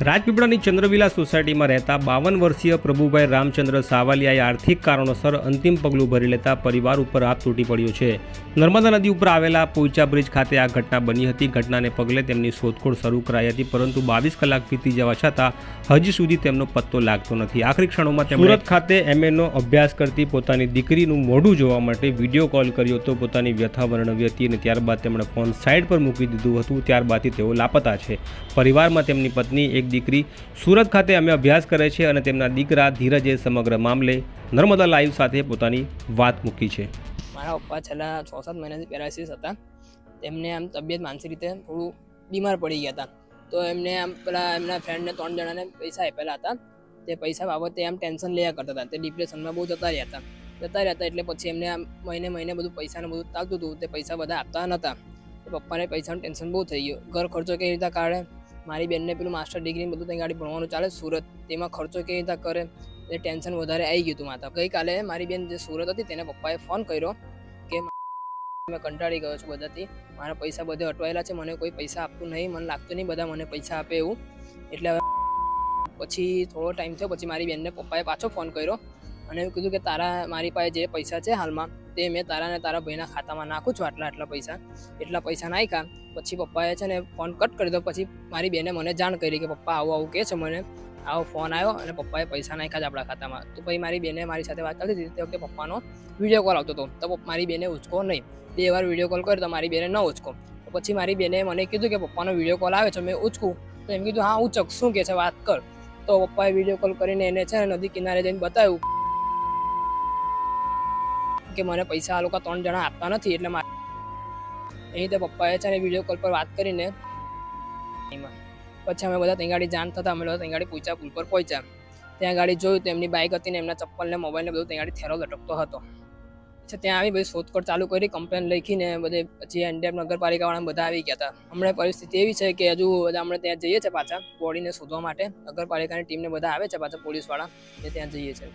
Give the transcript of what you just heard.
રાજપીપળાની ચંદ્રવિલા સોસાયટીમાં રહેતા બાવન વર્ષીય પ્રભુભાઈ રામચંદ્ર સાવાલિયાએ આર્થિક કારણોસર અંતિમ પગલું ભરી લેતા પરિવાર ઉપર હાથ તૂટી પડ્યો છે. નર્મદા નદી ઉપર આવેલા પોઈચા બ્રિજ ખાતે આ ઘટના બની હતી. ઘટનાને પગલે તેમની શોધખોળ શરૂ કરાઈ હતી, પરંતુ બાવીસ કલાક વીતી જવા છતાં હજી સુધી તેમનો પત્તો લાગતો નથી. આખરી ક્ષણોમાં સુરત ખાતે એમએનો અભ્યાસ કરતી પોતાની દીકરીનું મોઢું જોવા માટે વીડિયો કોલ કર્યો હતો. પોતાની વ્યથા વર્ણવી હતી અને ત્યારબાદ તેમણે ફોન સાઇડ પર મૂકી દીધું હતું. ત્યારબાદથી તેઓ લાપતા છે. પરિવારમાં તેમની પત્ની એક દીકરી સુરત ખાતે અમે અભ્યાસ કરે છે અને તેમના દીકરા ધીરજે સમગ્ર મામલે નર્મદા લાઈવ સાથે પોતાની વાત મૂકી છે. મારા પપ્પા છેલ્લા છ સાત મહિનાથી પેરાલિસિસ હતા. તેમને આમ તબિયત માનસિક રીતે થોડું બીમાર પડી ગયા હતા. તો એમને આમ પેલા એમના ફ્રેન્ડને ત્રણ જણાને પૈસા આપેલા હતા. તે પૈસા બાબતે આમ ટેન્શન લેયા કરતા હતા. તે ડિપ્રેશનમાં બહુ જતા રહ્યા હતા. જતા હતા એટલે પછી એમને આમ મહિને મહિને બધું પૈસાને બધું ચાલતું હતું. તે પૈસા બધા આપતા નહોતા પપ્પાને પૈસાનું ટેન્શન બહુ થઈ ગયું. ઘર ખર્ચો કેવી રીતે કાઢે? મારી બેનને પેલું માસ્ટર ડિગ્રી બધું ત્યાં ગાડી ભણવાનું ચાલે, સુરત. તેમાં ખર્ચો કેવી રીતે કરે, એ ટેન્શન વધારે આવી ગયું હતું માતા. ગઈકાલે મારી બેન જે સુરત હતી, તેને પપ્પાએ ફોન કર્યો કે મેં કંટાળી ગયો છું બધાથી. મારા પૈસા બધે અટવાયેલા છે, મને કોઈ પૈસા આપતું નહીં, મને લાગતું નહીં બધા મને પૈસા આપે એવું. એટલે હવે પછી થોડો ટાઈમ થયો, પછી મારી બેનને પપ્પાએ પાછો ફોન કર્યો. અને એવું કીધું કે તારા, મારી પાસે જે પૈસા છે હાલમાં, તે મેં તારા ને તારા ભાઈના ખાતામાં નાખું છું, આટલા આટલા પૈસા. એટલા પૈસા નાખ્યા, પછી પપ્પાએ છે ને ફોન કટ કરી દો પછી મારી બેને મને જાણ કરી કે પપ્પા આવું આવું કહે છે મને. આવો ફોન આવ્યો અને પપ્પાએ પૈસા નાખ્યા છે આપણા ખાતામાં. તો પછી મારી બેને મારી સાથે વાત કરી હતી, તે વખતે પપ્પાનો વીડિયો કોલ આવતો હતો. તો મારી બેને ઉચકો નહીં. બે વાર વીડિયો કોલ કર્યો તો મારી બેને ન ઉચકો. પછી મારી બેને મને કીધું કે પપ્પાનો વીડિયો કોલ આવે છે, મેં ઉચકું. તો એમ કીધું, હા, ઉચક. શું કહે છે? વાત કર. તો પપ્પાએ વીડિયો કોલ કરીને એને છે ને નદી કિનારે જઈને બતાવ્યું. કે મને પૈસા આ લોકો ત્રણ જણા આપતા નથી એટલે મારે એ રીતે પપ્પાએ છે ને વીડિયો કોલ પર વાત કરીને પછી અમે બધા ત્યાં ગાડી જાણ થતા અમે ત્યાં ગાડી પૂછ્યા પુલ પર પહોંચ્યા. ત્યાં ગાડી જોયું, તો એમની બાઇક હતી ને એમના ચપ્પલ ને મોબાઈલ બધું ત્યાં ગાડી થેરો લટકતો હતો. પછી ત્યાં આવી બધી શોધખોળ ચાલુ કરી કમ્પ્લેન લખીને બધે પછી એનડીએફ નગરપાલિકાવાળા બધા આવી ગયા હતા. હમણાં પરિસ્થિતિ એવી છે કે હજુ બધા હમણાં ત્યાં જઈએ છીએ પાછા બોડીને શોધવા માટે. નગરપાલિકાની ટીમને બધા આવે છે પાછા પોલીસવાળા, એ ત્યાં જઈએ છીએ